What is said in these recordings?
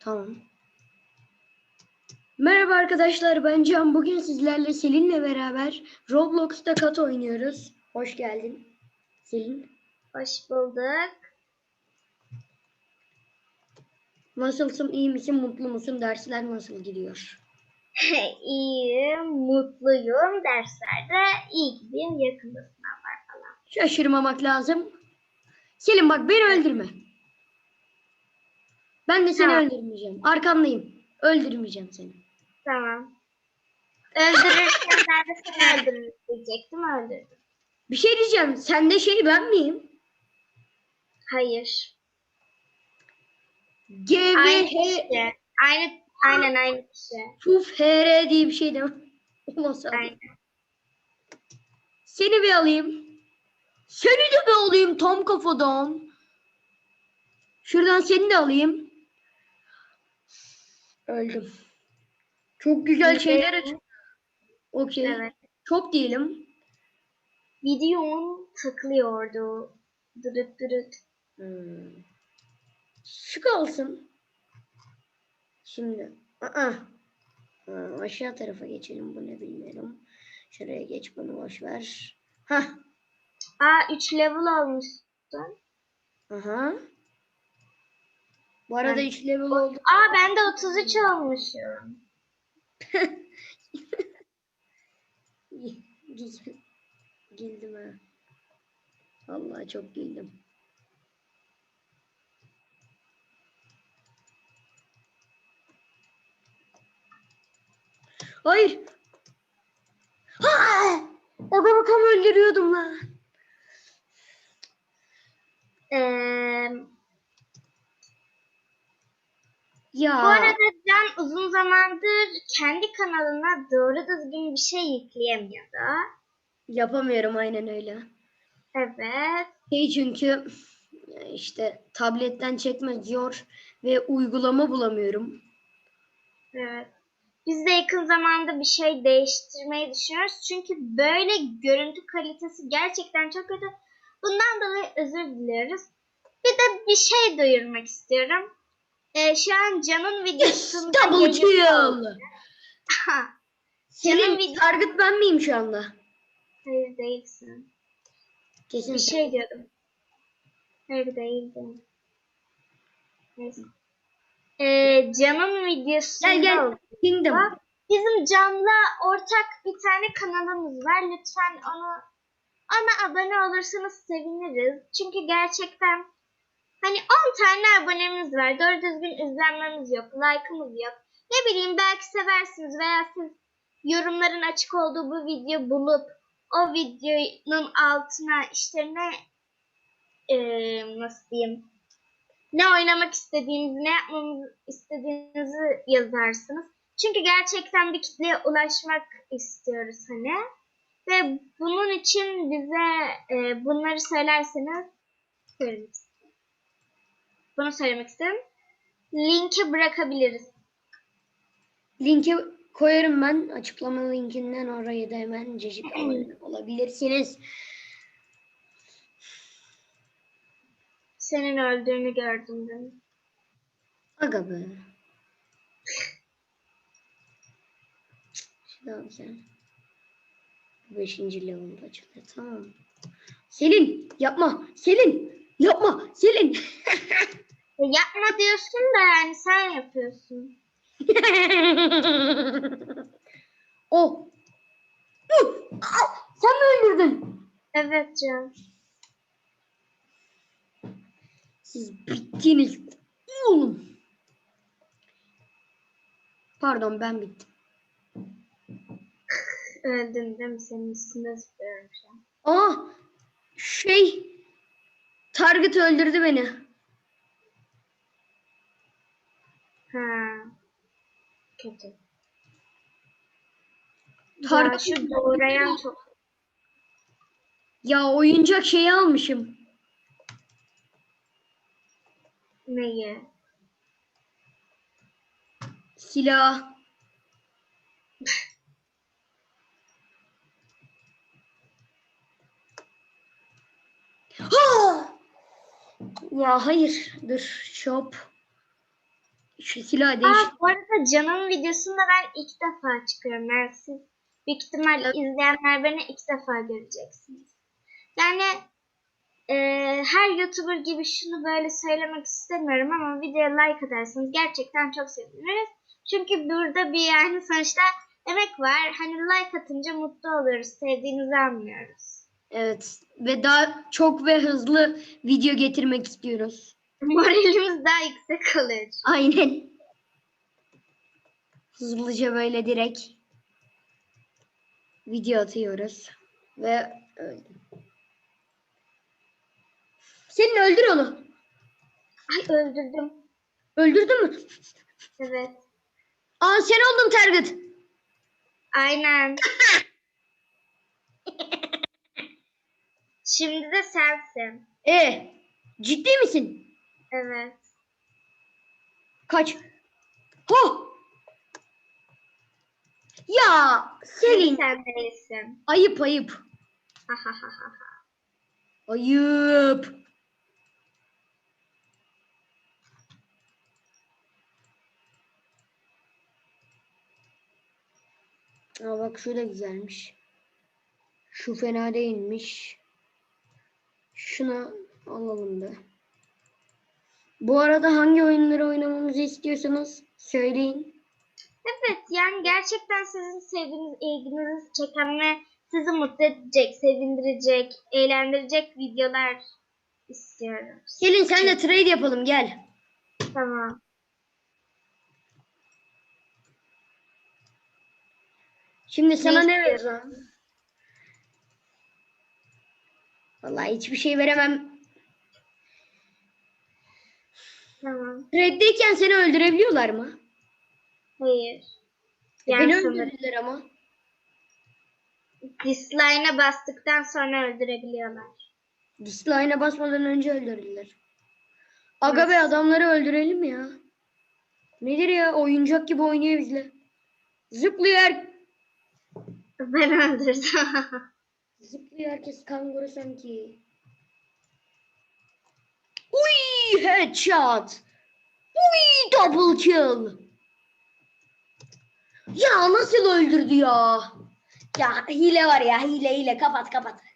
Tamam. Merhaba arkadaşlar ben Can. Bugün sizlerle Selin'le beraber Roblox'ta kat oynuyoruz. Hoş geldin. Selin. Hoş bulduk. Nasılsın? iyi misin? Mutlu musun? Dersler nasıl gidiyor? İyiyim, mutluyum. Derslerde iyi gideyim. Yakında sınavlar falan. Şaşırmamak lazım. Selin bak beni öldürme. Ben de seni Tamam. öldürmeyeceğim. Arkandayım. Öldürmeyeceğim seni. Tamam. Öldürürken ben de seni öldürürüm diyecektim. Öldürdüm. Bir şey diyeceğim. Sende şey ben miyim? Hayır. G V Aynı H kişi. Aynı, aynen aynı kişi. Puf HR diye bir şey de olmasa. Aynen. Seni bir alayım. Seni de bir alayım tam kafadan. Şuradan seni de alayım. Öldüm. Çok güzel şeyler aç. Okey. Evet. Çok diyelim. Videom takılıyordu. Dırıt dırıt. Hmm. Şu kalsın. Şimdi. Aa. Aşağı tarafa geçelim. Bu ne bilmiyorum. Şuraya geç bunu boş ver. Hah. Aa 3 level olmuşsun. Aha. Bu arada Ben- 3 level oldu. Aa ben de 33 olmuşum. Güldüm ha. Vallahi çok güldüm. Hayır. Ha! Adamı tam öldürüyordum lan. Eee Ya. Bu arada Can uzun zamandır kendi kanalına doğru düzgün bir şey yükleyemiyordu. Yapamıyorum aynen öyle. Evet. Şey çünkü işte tabletten çekmek zor ve uygulama bulamıyorum. Evet. Biz de yakın zamanda bir şey değiştirmeyi düşünüyoruz. Çünkü böyle görüntü kalitesi gerçekten çok kötü. Bundan dolayı özür diliyoruz. Bir de bir şey duyurmak istiyorum. Ee, şu an Can'ın videosunda Double yayında kill. Senin video- target ben miyim şu anda? Hayır değilsin. Kesin. Bir şey diyordum. Hayır değildim. Neyse. Ee, Can'ın videosunda Gel gel. Kingdom. Bizim Can'la ortak bir tane kanalımız var. Lütfen onu ona abone olursanız seviniriz. Çünkü gerçekten hani 10 tane abonemiz var. Doğru düzgün izlenmemiz yok. Like'ımız yok. Ne bileyim belki seversiniz veya siz yorumların açık olduğu bu video bulup o videonun altına işte ne eee, nasıl diyeyim ne oynamak istediğinizi, ne yapmamızı istediğinizi yazarsınız. Çünkü gerçekten bir kitleye ulaşmak istiyoruz hani. Ve bunun için bize e, bunları söylerseniz seviniriz. Bunu söylemek istedim. Linki bırakabiliriz. Linki koyarım ben. Açıklama linkinden orayı da hemen cecik olabilirsiniz. Senin öldüğünü gördüm dün. Aga be. Şimdi sen. Beşinci level'da açılıyor. Tamam. Selin yapma. Selin yapma. Selin. E, yapma diyorsun da yani sen yapıyorsun. o. Dur. Al, Sen mi öldürdün? Evet Can. Siz bittiniz. Oğlum. Pardon ben bittim. Öldün değil mi? Senin üstünde zıplıyorum şu an. Aa şey Target öldürdü beni. Ha. Kötü. Ya Target şu doğrayan çok ya oyuncak şeyi almışım. neyi? Silah. Ha! Ya hayır. Dur. Shop. Şu silah değiş. Aa, bu arada Can'ın videosunda ben ilk defa çıkıyorum. Yani siz büyük ihtimalle izleyenler beni ilk defa göreceksiniz. Yani e, her YouTuber gibi şunu böyle söylemek istemiyorum ama videoya like atarsanız gerçekten çok seviniriz. Çünkü burada bir yani sonuçta emek var. Hani like atınca mutlu oluyoruz. Sevdiğinizi anlıyoruz. Evet. Ve daha çok ve hızlı video getirmek istiyoruz. Moralimiz daha yüksek olur. Aynen. Hızlıca böyle direkt video atıyoruz. Ve öldü. Senin öldür onu. Ay öldürdüm. Öldürdün mü? Evet. Aa sen oldun Target. Aynen. Şimdi de sensin. E ciddi misin? Evet. Kaç. Ho! Ya Selin Sen değilsin. ayıp ayıp. Ha ha ha ha ha. Ayıp. Aa bak şu da güzelmiş. Şu fena değilmiş. Şunu alalım da. Bu arada hangi oyunları oynamamızı istiyorsanız söyleyin. Evet yani gerçekten sizin sevdiğiniz, ilginizi çeken ve sizi mutlu edecek, sevindirecek, eğlendirecek videolar istiyorum. Gelin senle trade yapalım gel. Tamam. Şimdi sana ne vereceğim? Vallahi hiçbir şey veremem. Tamam. Trade'deyken seni öldürebiliyorlar mı? Hayır. E, Yani Beni sanırım. öldürdüler ama. Disline'a bastıktan sonra öldürebiliyorlar. Disline'a basmadan önce öldürdüler. Aga be adamları öldürelim ya. Nedir ya oyuncak gibi oynuyor bizle. Zıplıyor. Ben öldürdüm. Zıplıyor herkes kanguru sanki. Uy headshot. Uy double kill. Ya nasıl öldürdü ya? Ya hile var ya hile hile kapat kapat.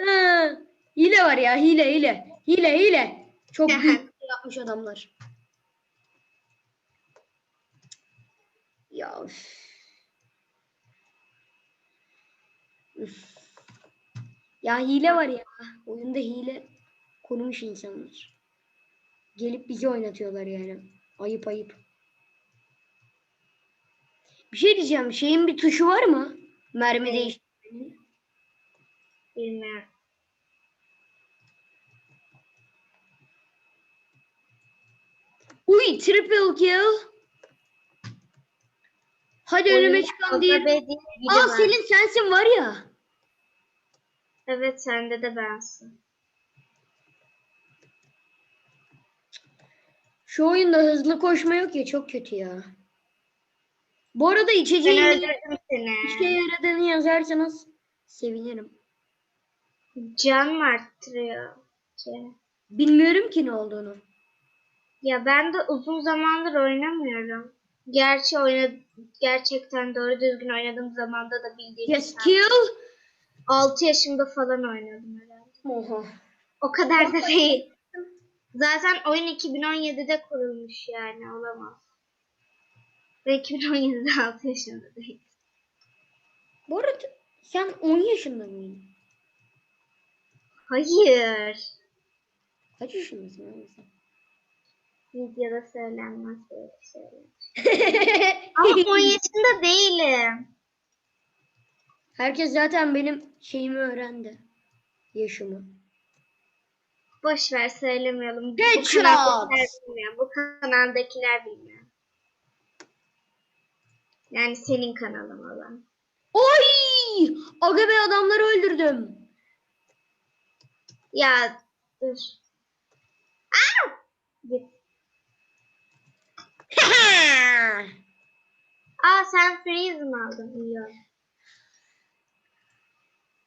Ha, hile var ya hile hile. Hile hile. Çok büyük yapmış adamlar. Ya üf. Üf. Ya hile var ya. Oyunda hile kurmuş insanlar. Gelip bizi oynatıyorlar yani. Ayıp ayıp. Bir şey diyeceğim. Şeyin bir tuşu var mı? Mermi değiştirmenin. Bilmiyorum. Uy triple kill. Hadi önüme çıkan değil. Aa. Selin sensin var ya. Evet sende de bensin. Şu oyunda hızlı koşma yok ya çok kötü ya. Bu arada Ben içeceğin öldürdüm seni. işe yaradığını yazarsanız sevinirim. Can mı arttırıyor? Bilmiyorum ki ne olduğunu. Ya ben de uzun zamandır oynamıyorum. Gerçi oyna gerçekten doğru düzgün oynadığım zamanda da bildiğim Yes gibi. kill. 6 yaşımda falan oynadım herhalde. Oha. O kadar da değil. Zaten oyun 2017'de kurulmuş yani olamaz. Ve 2017'de 6 yaşında değil. Bu arada sen 10 yaşında mıydın? Hayır. Kaç yaşındasın abi sen? Videoda söylenmez böyle şeyler. Ama 10 yaşında değilim. Herkes zaten benim şeyimi öğrendi. Yaşımı. Boş ver söylemiyorum. Bu Headshot. kanaldakiler bilmiyor. Bu kanaldakiler bilmiyor. Yani senin kanalın olan. Oy! Aga be adamları öldürdüm. Ya dur. Aa! Git. Aa sen freeze mi aldın? Yok.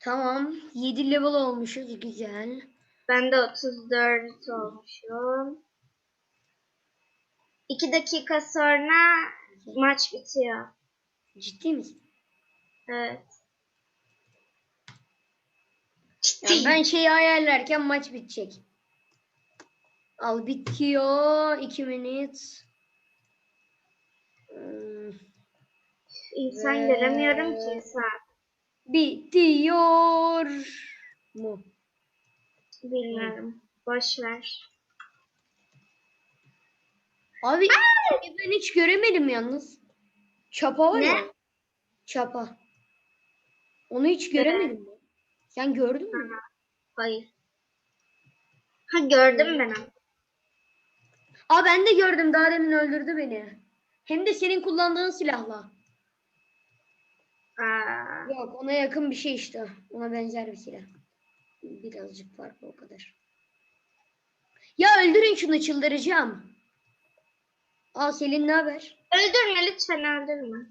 tamam. 7 level olmuşuz. Güzel. Ben de 34 olmuşum. İki dakika sonra maç bitiyor. Ciddi misin? Evet. Ciddi. ben şeyi ayarlarken maç bitecek. Al bitiyor. 2 minut. Hmm, İnsan Ve- göremiyorum ki saat. Bitiyor mu? Bilmiyorum. Boş ver. Abi ben hiç göremedim yalnız. Çapa var Ne? ya. Çapa. Onu hiç göremedim ben. Sen gördün mü? Hayır. Ha gördüm ben onu. Aa ben de gördüm. Daha demin öldürdü beni. Hem de senin kullandığın silahla. Aa, Yok ona yakın bir şey işte. Ona benzer bir silah. Birazcık farklı o kadar. Ya öldürün şunu çıldıracağım. Aa Selin ne haber? öldürme lütfen öldürme.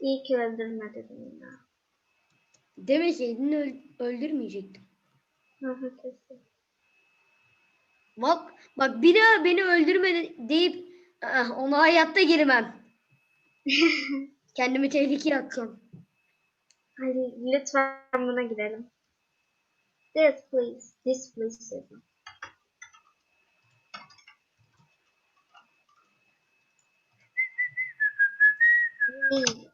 İyi ki öldürme dedim ya. Demeseydin öl- öldürmeyecektim. Bak bak bir daha beni öldürme de- deyip "Ah, ona hayatta girmem. Kendimi tehlikeye attım. Hadi lütfen buna gidelim. This please. This please. Hmm.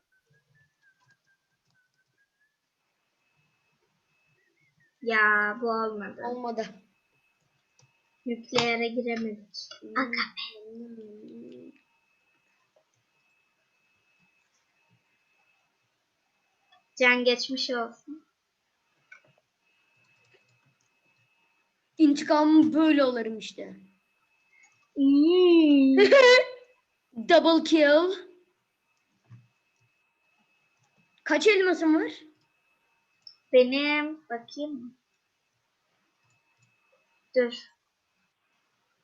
Ya bu olmadı. Olmadı. Nükleere giremedik. Aga Can geçmiş olsun. İntikam böyle alırım işte. Hmm. Double kill. Kaç elmasın var? Benim bakayım. Dur.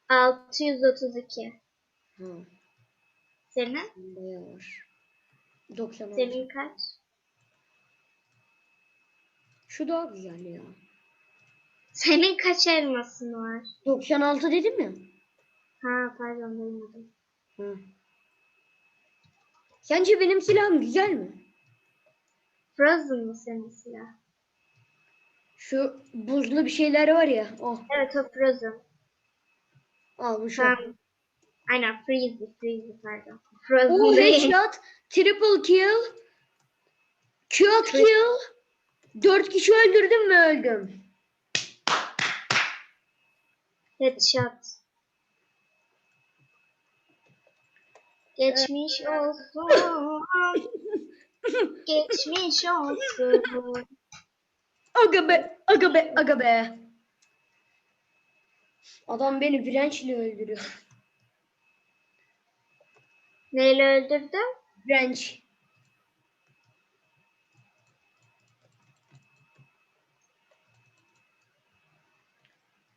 632. Hı, Senin? bayağı var. 96. Senin kaç? Şu daha güzel ya. Senin kaç elmasın var? 96 dedim ya. Ha pardon duymadım. Hı. Sence benim silahım güzel mi? Frozen mı senin silah? Şu buzlu bir şeyler var ya. Oh. Evet o Frozen. Al bu şu. Tamam. Aynen Freezy, Freezy pardon. Frozen değil. headshot. Triple kill. Quad kill. Dört kişi öldürdüm mü öldüm. Headshot. Geçmiş olsun. Geçmiş olsun. Aga be, aga be, aga be. Adam beni dirençle öldürüyor. Neyle öldürdün? Direnç.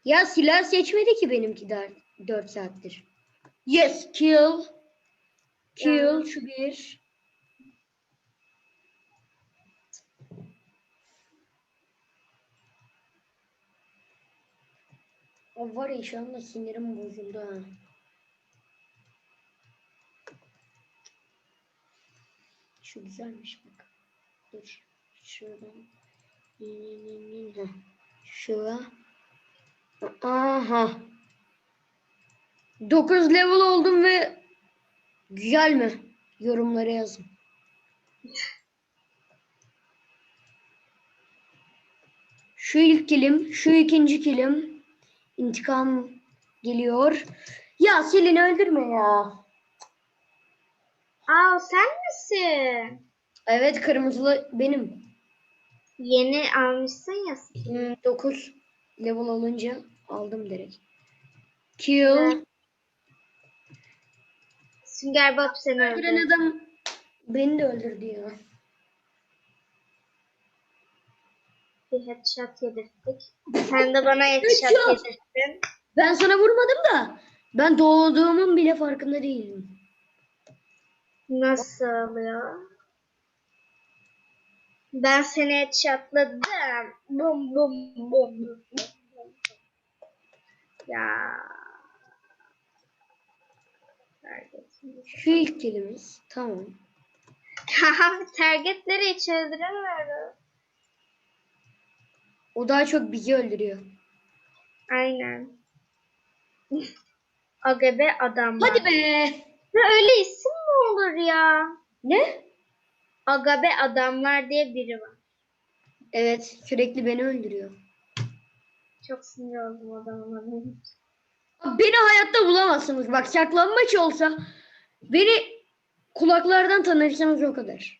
Ya silah seçmedi ki benimki daha 4 saattir. Yes, kill. Kill Ya. şu bir. O var ya şu anda sinirim bozuldu ha. Şu güzelmiş bak. Dur. Şuradan. Şura. Aha. 9 level oldum ve güzel mi? Yorumlara yazın. Şu ilk kilim, şu ikinci kilim. İntikam geliyor. Ya Selin öldürme ya. Aa sen misin? Evet kırmızılı benim. Yeni almışsın ya. 9 level olunca aldım direkt. Kill. Sünger Bob seni Öldüren adam beni de öldürdü ya. Bir headshot yedirttik. Sen de bana headshot yedirttin. Ben sana vurmadım da ben doğduğumun bile farkında değilim. Nasıl oluyor? Ben seni headshotladım. Bum bum bum. bum. Ya. Şu ilk kilimiz. Tamam. Targetleri hiç öldüremiyoruz. O daha çok bizi öldürüyor. Aynen. Agabe adamlar. Hadi be. Ya öyle isim mi olur ya? Ne? Agabe adamlar diye biri var. Evet sürekli beni öldürüyor. Çok sinir oldum adamın adını. Abi Beni hayatta bulamazsınız. Bak saklanmaç olsa beni kulaklardan tanırsanız o kadar.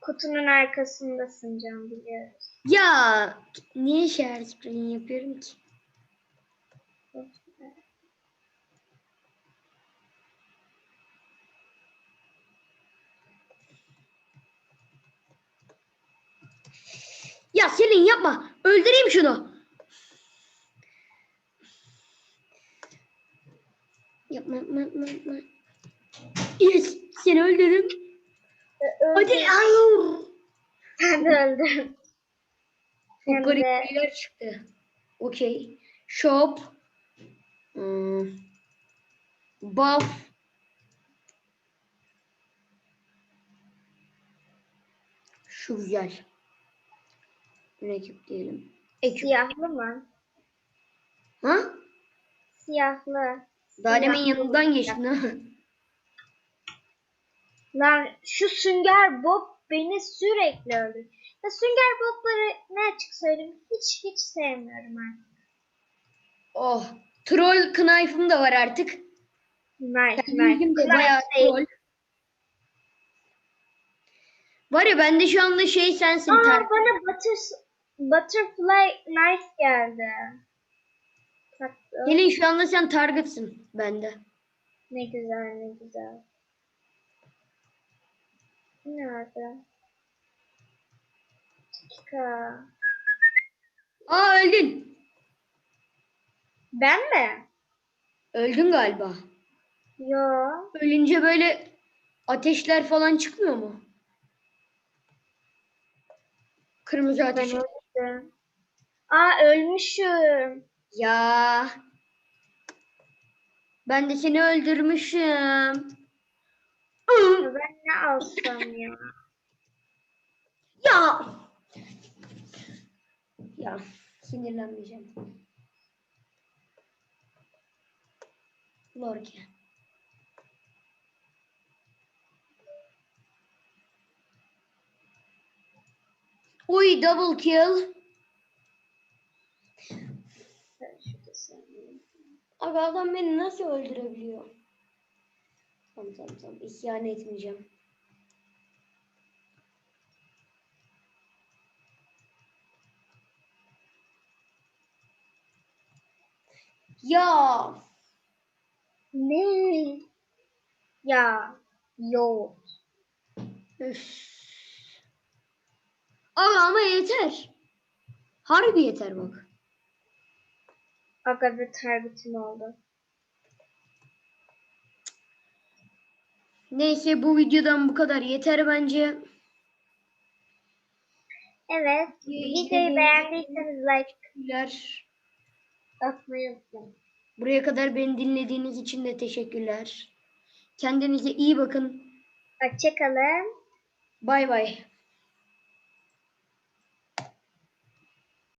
Kutunun arkasındasın Can biliyoruz. Ya niye şehir spreyini yapıyorum ki? Ya Selin yapma. Öldüreyim şunu. Yapma yapma yapma. yapma. Yes, seni öldürürüm. Hadi hayır. Sen de öldün. Çok garip şeyler çıktı. Okey. Shop. Hmm. Buff. Şu güzel. Rakip diyelim. Ekip. Siyahlı mı? Ha? Siyahlı. Daha demin yanından geçtin ha. Lan şu sünger bob beni sürekli öldür. Ya sünger bobları ne açık söyleyeyim hiç hiç sevmiyorum artık. Oh. Troll knife'ım da var artık. Bilgim nice. de bayağı troll. Var ya bende şu anda şey sensin. Aa bana butter, butterfly nice geldi. Taktım. Şu anda sen target'sın bende. Ne güzel ne güzel. Nerede? Dakika. Aa öldün. Ben mi? Öldün galiba. Yo. Ölünce böyle ateşler falan çıkmıyor mu? Kırmızı Ben öldüm. Aa ölmüşüm. Ya. Ben de seni öldürmüşüm. Ya Ben ne alsam ya? Ya. Ya sinirlenmeyeceğim. Lorca. Oy double kill. Abi adam beni nasıl öldürebiliyor? Tamam tamam tamam. İsyan etmeyeceğim. Ya Ne? Ya. Yo. Üf. Abi ama yeter. Harbi yeter bak. Aga bir targetim oldu. Neyse bu videodan bu kadar yeter bence. Evet. Videoyu beğendiyseniz like atmayı unutmayın. Buraya kadar beni dinlediğiniz için de teşekkürler. Kendinize iyi bakın. Hoşçakalın. Bay bay.